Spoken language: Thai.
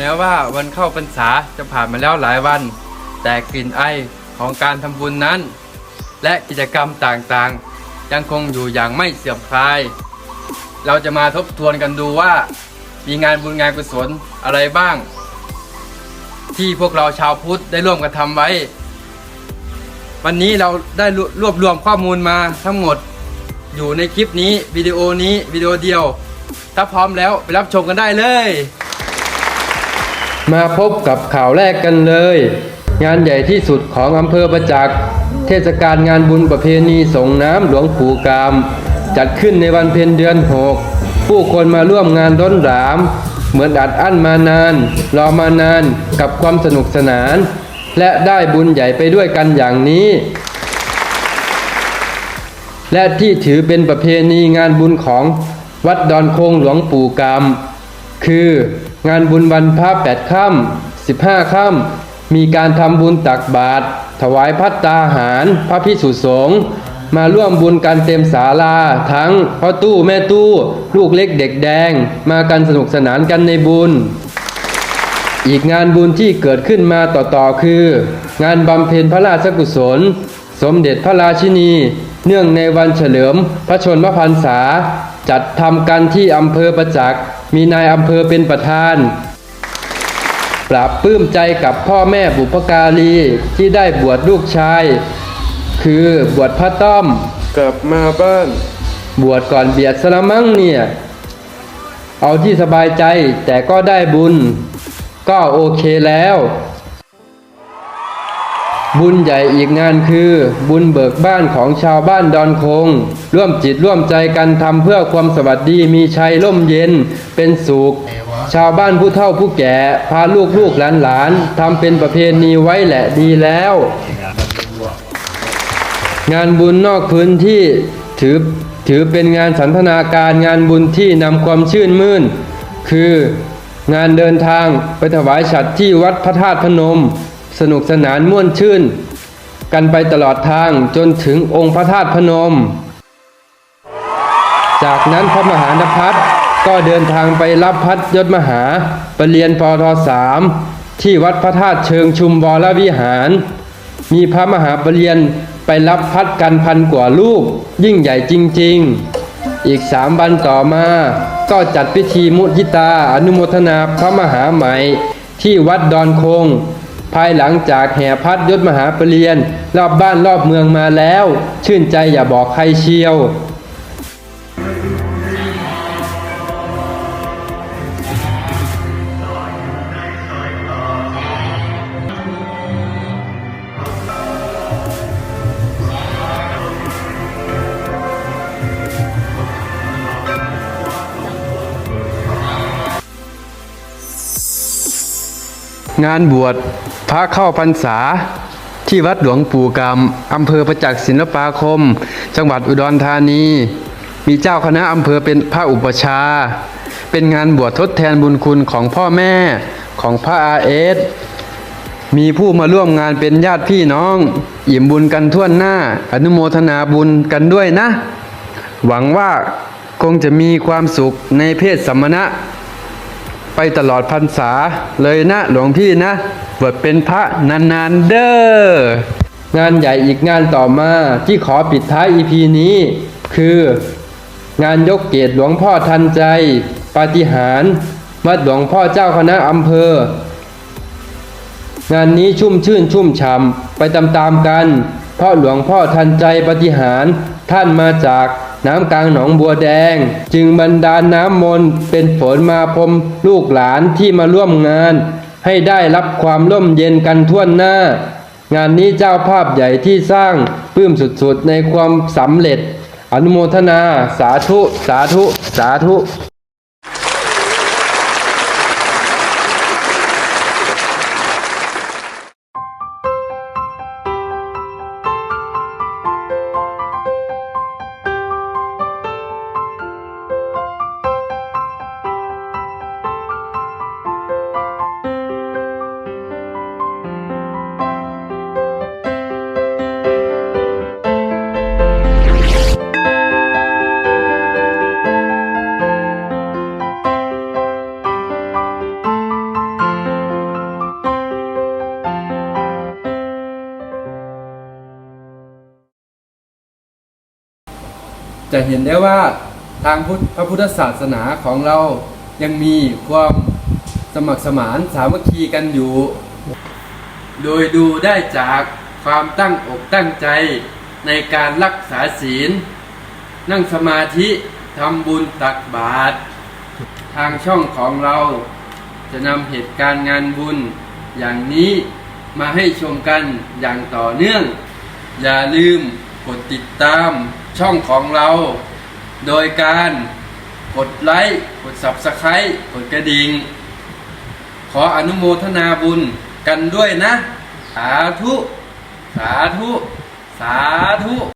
ม้ว่าวันเข้าพรรษาจะผ่านมาแล้วหลายวัน แต่กลิ่นไอของการทำบุญนั้น และกิจกรรมต่างๆ ยังคงอยู่อย่างไม่เสื่อมคลาย เราจะมาทบทวนกันดูว่า มีงานบุญงานกุศลอะไรบ้าง ที่พวกเราชาวพุทธได้ร่วมกันทำไว้ วันนี้เราได้รวรวบรวมข้อมูลมาทั้งหมดอยู่ในคลิปนี้วิดีโอนี้วิดีโอเดียว ถ้าพร้อมแล้วไปรับชมกันได้เลย มาพบกับข่าวแรกกันเลย งานใหญ่ที่สุดของอำเภอประจักษ์เทศกาลงานบุญประเพณีส่งน้ำหลวงปู่กาม จัดขึ้นในวันเพ็ญเดือนหกผู้คนมาร่วมงานร้นหราม เหมือนอัดอั้นมานาน รอมานานกับความสนุกสนาน และได้บุญใหญ่ไปด้วยกันอย่างนี้ และที่ถือเป็นประเพณีงานบุญของวัดดอนโคงหลวงปู่กามคือ งานบุญวันพระแปดค่ำสิบห้าค่ำมีการทำบุญตักบาตรถวายพัตตาหาร พระพิสุสงฆ์มาร่วมบุญกันเต็มศาลา ทั้งพ่อตู้แม่ตู้ ลูกเล็กเด็กแดง มากันสนุกสนานกันในบุญ อีกงานบุญที่เกิดขึ้นมาต่อๆคือ งานบำเพ็ญพระราชกุศล สมเด็จพระราชินี เนื่องในวันเฉลิม พระชนมพรรษา จัดทำกันที่อำเภอประจักษ์ มีนายอำเภอเป็นประธาน ปราบปลื้มใจกับพ่อแม่บุพการีที่ได้บวชลูกชาย คือบวชพระต้อม กลับมาบ้าน บวชก่อนเบียดสละมั้งเนี่ย เอาที่สบายใจแต่ก็ได้บุญ ก็โอเคแล้ว บุญใหญ่อีกงานคือบุญเบิกบ้านของชาวบ้านดอนคง ร่วมจิตร่วมใจกันทำเพื่อความสวัสดีมีชัยร่มเย็นเป็นสุข ชาวบ้านผู้เฒ่าผู้แก่พาลูกลูกหลานหลานทำเป็นประเพณีไว้แหละดีแล้ว งานบุญนอกพื้นที่ถือถือเป็นงานสันทนาการงานบุญที่นำความชื่นมื่น คืองานเดินทางไปถวายฉัตรที่วัดพระธาตุพนม สนุกสนานม่วนชื่น กันไปตลอดทางจนถึงองค์พระธาตุพนม จากนั้นพระมหานภัสก็เดินทางไปรับพัดยศมหาไปเรียนปทสามที่วัดพระธาตุเชิงชุมวรวิหาร มีพระมหาปรริญญาไปรับพัดกันพันกว่าลูกยิ่งใหญ่จริง ๆ อีกสามวันต่อมา ก็จัดพิธีมุทิตาอนุโมทนาพระมหาใหม่ที่วัดดอนคง ภายหลังจากแห่พัดยศมหาปรริญญารอบบ้านรอบเมืองมาแล้ว ชื่นใจอย่าบอกใครเชียว งานบวชพระเข้าพรรษาที่วัดหลวงปู่กำอำเภอประจักษ์ศิลปาคม จังหวัดอุดรธานี มีเจ้าคณะอำเภอเป็นพระอุปชา เป็นงานบวชทดแทนบุญคุณของพ่อแม่ของพระอาเอสมีผู้มาร่วมงานเป็นญาติพี่น้อง อิ่มบุญกันทั่วหน้า อนุโมทนาบุญกันด้วยนะ หวังว่าคงจะมีความสุขในเพศสัมมณะ ไปตลอดพรรษาเลยนะหลวงพี่นะบวชเป็นพระนานๆเด้องานใหญ่อีกงานต่อมาที่ขอปิดท้ายอีพีนี้ คือ งานยกเกตหลวงพ่อทันใจ ปาฏิหาริย์วัดหลวงพ่อเจ้าคณะอำเภอ งานนี้ชุ่มชื่นชุ่มฉ่ำไปตามๆกัน เพราะหลวงพ่อทันใจปาฏิหาริย์ท่านมาจาก น้ำกลางหนองบัวแดง จึงบรรดาลน้ำมนต์เป็นฝนมาพรมลูกหลานที่มาร่วมงาน ให้ได้รับความร่มเย็นกันทั่วหน้า งานนี้เจ้าภาพใหญ่ที่สร้างปลื้มสุดๆในความสำเร็จ อนุโมทนา สาธุ สาธุ สาธุ จะเห็นได้ว่าทางพุทธพระพุทธศาสนาของเรายังมีความสมัครสมานสามัคคีกันอยู่ โดยดูได้จากความตั้งอกตั้งใจในการรักษาศีล นั่งสมาธิทำบุญตักบาตรทางช่องของเราจะนำเหตุการณ์งานบุญ อย่างนี้มาให้ชมกันอย่างต่อเนื่อง อย่าลืมกดติดตาม ช่องของเรา โดยการกดไลค์ กด Subscribe กดกระดิ่ง ขออนุโมทนาบุญกันด้วยนะ สาธุ สาธุ สาธุ